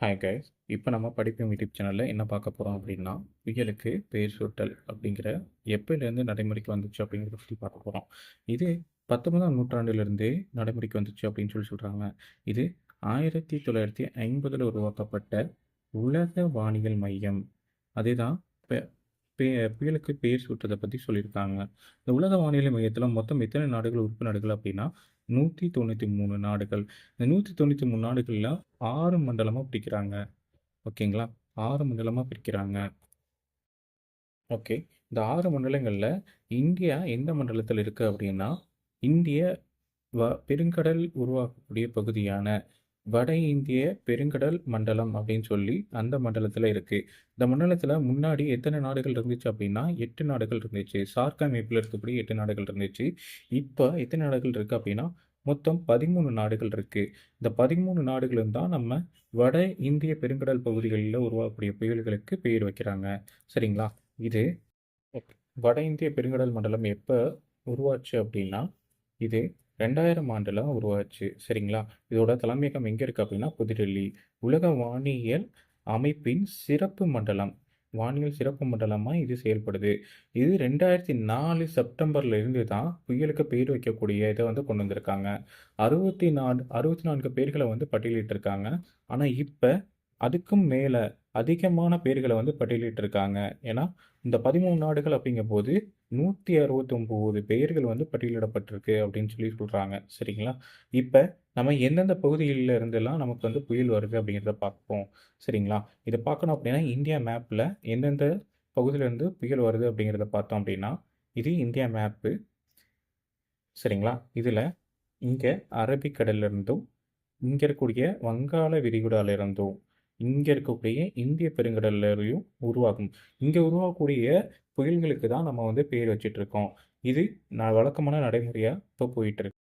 Hi guys இப்போ நம்ம படிப்பு யூடியூப் சேனலில் என்ன பார்க்க போகிறோம் அப்படின்னா புயலுக்கு பேர் சூட்டல் அப்படிங்கிற எப்போலேருந்து நடைமுறைக்கு வந்துச்சு அப்படிங்கிறத பற்றி பார்க்க போகிறோம் இது பத்தொன்பதாம் நூற்றாண்டிலிருந்தே நடைமுறைக்கு வந்துச்சு அப்படின்னு சொல்லி சொல்கிறாங்க இது ஆயிரத்தி தொள்ளாயிரத்தி ஐம்பதில் உருவாக்கப்பட்ட உலக வானியல் மையம். அதே தான் பே- புயலுக்கு பேர் சூட்டதை பற்றி சொல்லியிருக்காங்க. இந்த உலக வானிலை மையத்தில் மொத்தம் எத்தனை நாடுகள் உறுப்பு நாடுகள் அப்படின்னா நூற்றி தொண்ணூற்றி மூணு நாடுகள். இந்த நூற்றி தொண்ணூற்றி மூணு நாடுகளில் ஆறு மண்டலமாக பிரிக்கிறாங்க. ஓகேங்களா? ஆறு மண்டலமாக பிரிக்கிறாங்க. ஓகே. இந்த ஆறு மண்டலங்களில் இந்தியா எந்த மண்டலத்தில் இருக்குது அப்படின்னா இந்திய வ பெருங்கடல் உருவாக்கக்கூடிய பகுதியான வட இந்திய பெருங்கடல் மண்டலம் அப்படின்னு சொல்லி அந்த மண்டலத்தில் இருக்குது இந்த மண்டலத்தில் முன்னாடி எத்தனை நாடுகள் இருந்துச்சு அப்படின்னா எட்டு நாடுகள் இருந்துச்சு. சார்க் அமைப்பில் இருக்கக்கூடிய எட்டு நாடுகள் இருந்துச்சு. இப்போ எத்தனை நாடுகள் இருக்குது அப்படின்னா மொத்தம் பதிமூணு நாடுகள் இருக்குது இந்த பதிமூணு நாடுகளும் தான் நம்ம வட இந்திய பெருங்கடல் பகுதிகளில் உருவாகக்கூடிய புயல்களுக்கு பெயர் வைக்கிறாங்க. சரிங்களா? இது வட இந்திய பெருங்கடல் மண்டலம் எப்போ உருவாச்சு அப்படின்னா இது ரெண்டாயிரம் ஆண்டில் உருவாச்சு. சரிங்களா? இதோட தலைமையகம் எங்கே இருக்குது அப்படின்னா புதுடெல்லி. உலக வானியல் அமைப்பின் சிறப்பு மண்டலம். வானியல் சிறப்பு மண்டலமாக இது செயல்படுது. இது ரெண்டாயிரத்தி நாலு செப்டம்பர்ல இருந்து தான் புயலுக்கு பேர் வைக்கக்கூடிய இதை வந்து கொண்டு வந்திருக்காங்க. அறுபத்தி நாலு அறுபத்தி நான்கு பேர்களை வந்து பட்டியலிட்டிருக்காங்க. ஆனால் இப்போ அதுக்கும் மேலே அதிகமான பேர்களை வந்து பட்டியலிட்டிருக்காங்க. ஏன்னா இந்த பதிமூணு நாடுகள் அப்படிங்கும்போது நூற்றி அறுபத்தொம்போது பெயர்கள் வந்து பட்டியலிடப்பட்டிருக்கு அப்படின்னு சொல்லி சொல்கிறாங்க சரிங்களா? இப்போ நம்ம எந்தெந்த பகுதிகளில் இருந்தெல்லாம் நமக்கு வந்து புயல் வருது அப்படிங்கிறத பார்ப்போம். சரிங்களா? இதை பார்க்கணும் அப்படின்னா இந்தியா மேப்பில் எந்தெந்த பகுதியிலேருந்து புயல் வருது அப்படிங்கிறத பார்த்தோம் அப்படின்னா இது இந்தியா மேப்பு சரிங்களா? இதில் இங்கே அரபிக்கடல்லிருந்தும் இங்கே இருக்கக்கூடிய வங்காள விரிகுடால இருந்தும் இங்கே இருக்கக்கூடிய இந்திய பெருங்கடல்லையும் உருவாகும் இங்கே உருவாகக்கூடிய புயல்களுக்கு தான் நம்ம வந்து பேர் வச்சிட்டு இருக்கோம் இது நான் வழக்கமான நடைமுறையாக இப்போ போயிட்டுருக்கு.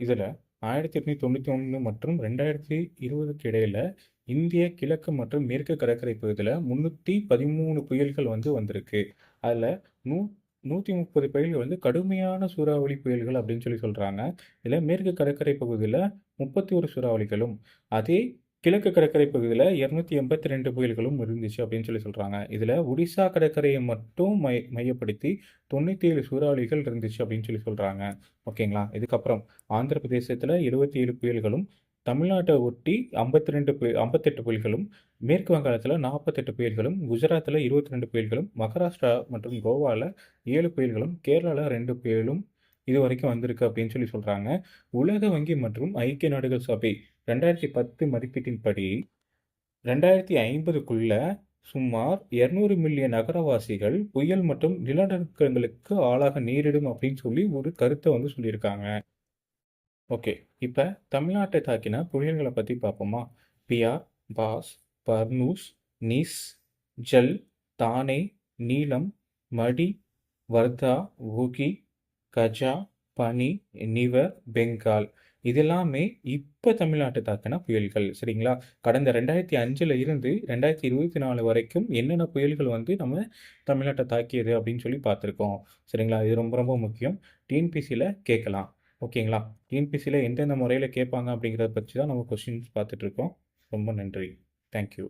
இதில் ஆயிரத்தி எட்நூத்தி தொண்ணூற்றி ஒன்று மற்றும் ரெண்டாயிரத்தி இருபதுக்கு இடையில் இந்திய கிழக்கு மற்றும் மேற்கு கடற்கரை பகுதியில் முந்நூற்றி பதிமூணு புயல்கள் வந்து வந்திருக்கு. அதில் நூ நூற்றி முப்பது புயல்கள் வந்து கடுமையான சூறாவளி புயல்கள் அப்படின்னு சொல்லி சொல்கிறாங்க இதில் மேற்கு கடற்கரை பகுதியில் முப்பத்தி ஒரு சூறாவளிகளும் அதே கிழக்கு கடற்கரை பகுதியில் இரநூத்தி எண்பத்தி ரெண்டு புயல்களும் இருந்துச்சு அப்படின்னு சொல்லி சொல்கிறாங்க இதில் ஒடிசா கடற்கரையை மட்டும் மை மையப்படுத்தி தொண்ணூற்றி ஏழு சூறாவளிகள் இருந்துச்சு அப்படின்னு சொல்லி சொல்கிறாங்க ஓகேங்களா? இதுக்கப்புறம் ஆந்திர பிரதேசத்தில் எழுபத்தி ஏழு புயல்களும் தமிழ்நாட்டை ஒட்டி ஐம்பத்தி ரெண்டு புயல் ஐம்பத்தெட்டு புயல்களும் மேற்கு வங்காளத்தில் நாற்பத்தெட்டு புயல்களும் குஜராத்தில் இருபத்தி ரெண்டு புயல்களும் மகாராஷ்டிரா மற்றும் கோவாவில் ஏழு புயல்களும் கேரளாவில் ரெண்டு புயலும் இது வரைக்கும் வந்திருக்கு அப்படின்னு சொல்லி சொல்கிறாங்க உலக வங்கி மற்றும் ஐக்கிய நாடுகள் சபை ரெண்டாயிரத்தி பத்து மதிப்பீட்டின்படி ரெண்டாயிரத்தி ஐம்பதுக்குள்ள சுமார் இரநூறு மில்லியன் நகரவாசிகள் புயல் மற்றும் நிலநடுக்கங்களுக்கு ஆளாக நேரிடும் அப்படின்னு சொல்லி ஒரு கருத்தை வந்து சொல்லியிருக்காங்க. ஓகே இப்போ தமிழ்நாட்டை தாக்கின புயல்களை பற்றி பார்ப்போமா? பியா பாஸ் பர்னூஸ் நிஸ் ஜல் தானே நீலம் மடி வர்தா ஊகி கஜா பனி நிவர் பெங்கால். இதெல்லாமே இப்போ தமிழ்நாட்டை தாக்கின புயல்கள் சரிங்களா? கடந்த ரெண்டாயிரத்தி அஞ்சில் இருந்து ரெண்டாயிரத்தி இருபத்தி நாலு வரைக்கும் என்னென்ன புயல்கள் வந்து நம்ம தமிழ்நாட்டை தாக்கியது அப்படின்னு சொல்லி பார்த்துருக்கோம் சரிங்களா? இது ரொம்ப ரொம்ப முக்கியம். டிஎன்பிசியில் கேட்கலாம் ஓகேங்களா? டிஎன்பிசியில் எந்தெந்த முறையில் கேட்பாங்க அப்படிங்கிறத பற்றி தான் நம்ம கொஸ்டின்ஸ் பார்த்துட்ருக்கோம் ரொம்ப நன்றி. தேங்க்யூ